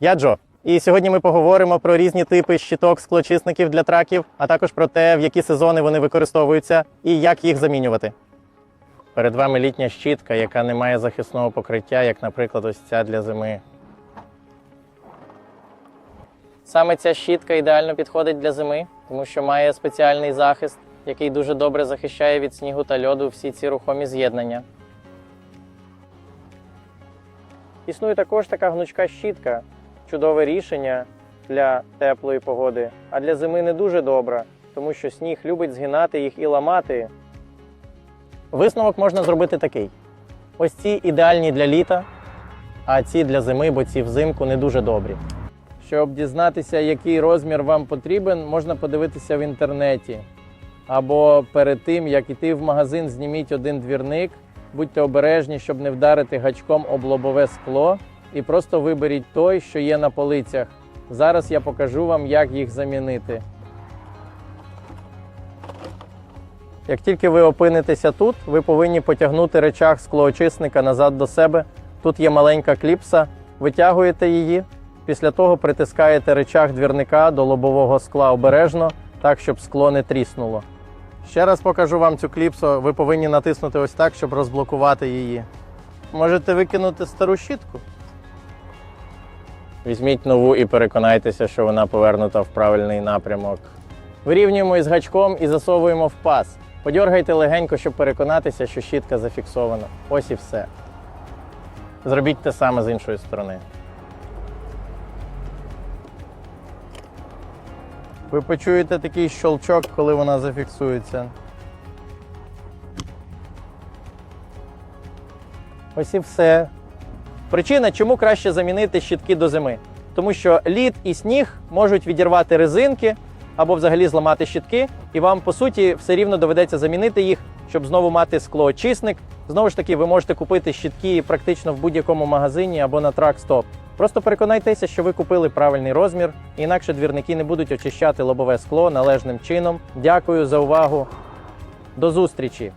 Я Джо. І сьогодні ми поговоримо про різні типи щиток склочисників для траків, а також про те, в які сезони вони використовуються і як їх замінювати. Перед вами літня щітка, яка не має захисного покриття, як, наприклад, ось ця для зими. Саме ця щітка ідеально підходить для зими, тому що має спеціальний захист, який дуже добре захищає від снігу та льоду всі ці рухомі з'єднання. Існує також така гнучка щітка, чудове рішення для теплої погоди, а для зими не дуже добра, тому що сніг любить згинати їх і ламати. Висновок можна зробити такий: ось ці ідеальні для літа, а ці для зими, бо ці взимку не дуже добрі. Щоб дізнатися, який розмір вам потрібен, можна подивитися в інтернеті. Або перед тим, як іти в магазин, зніміть один двірник, будьте обережні, щоб не вдарити гачком об лобове скло, і просто виберіть той, що є на полицях. Зараз я покажу вам, як їх замінити. Як тільки ви опинитеся тут, ви повинні потягнути речах склоочисника назад до себе. Тут є маленька кліпса, витягуєте її. Після того притискаєте речах двірника до лобового скла обережно, так, щоб скло не тріснуло. Ще раз покажу вам цю кліпсу. Ви повинні натиснути ось так, щоб розблокувати її. Можете викинути стару щітку. Візьміть нову і переконайтеся, що вона повернута в правильний напрямок. Вирівнюємо із гачком і засовуємо в паз. Подьоргайте легенько, щоб переконатися, що щітка зафіксована. Ось і все. Зробіть те саме з іншої сторони. Ви почуєте такий щелчок, коли вона зафіксується. Ось і все. Причина, чому краще замінити щітки до зими. Тому що лід і сніг можуть відірвати резинки або взагалі зламати щітки, і вам, по суті, все рівно доведеться замінити їх, щоб знову мати склоочисник. Знову ж таки, ви можете купити щітки практично в будь-якому магазині або на трак-стоп. Просто переконайтеся, що ви купили правильний розмір, інакше двірники не будуть очищати лобове скло належним чином. Дякую за увагу. До зустрічі!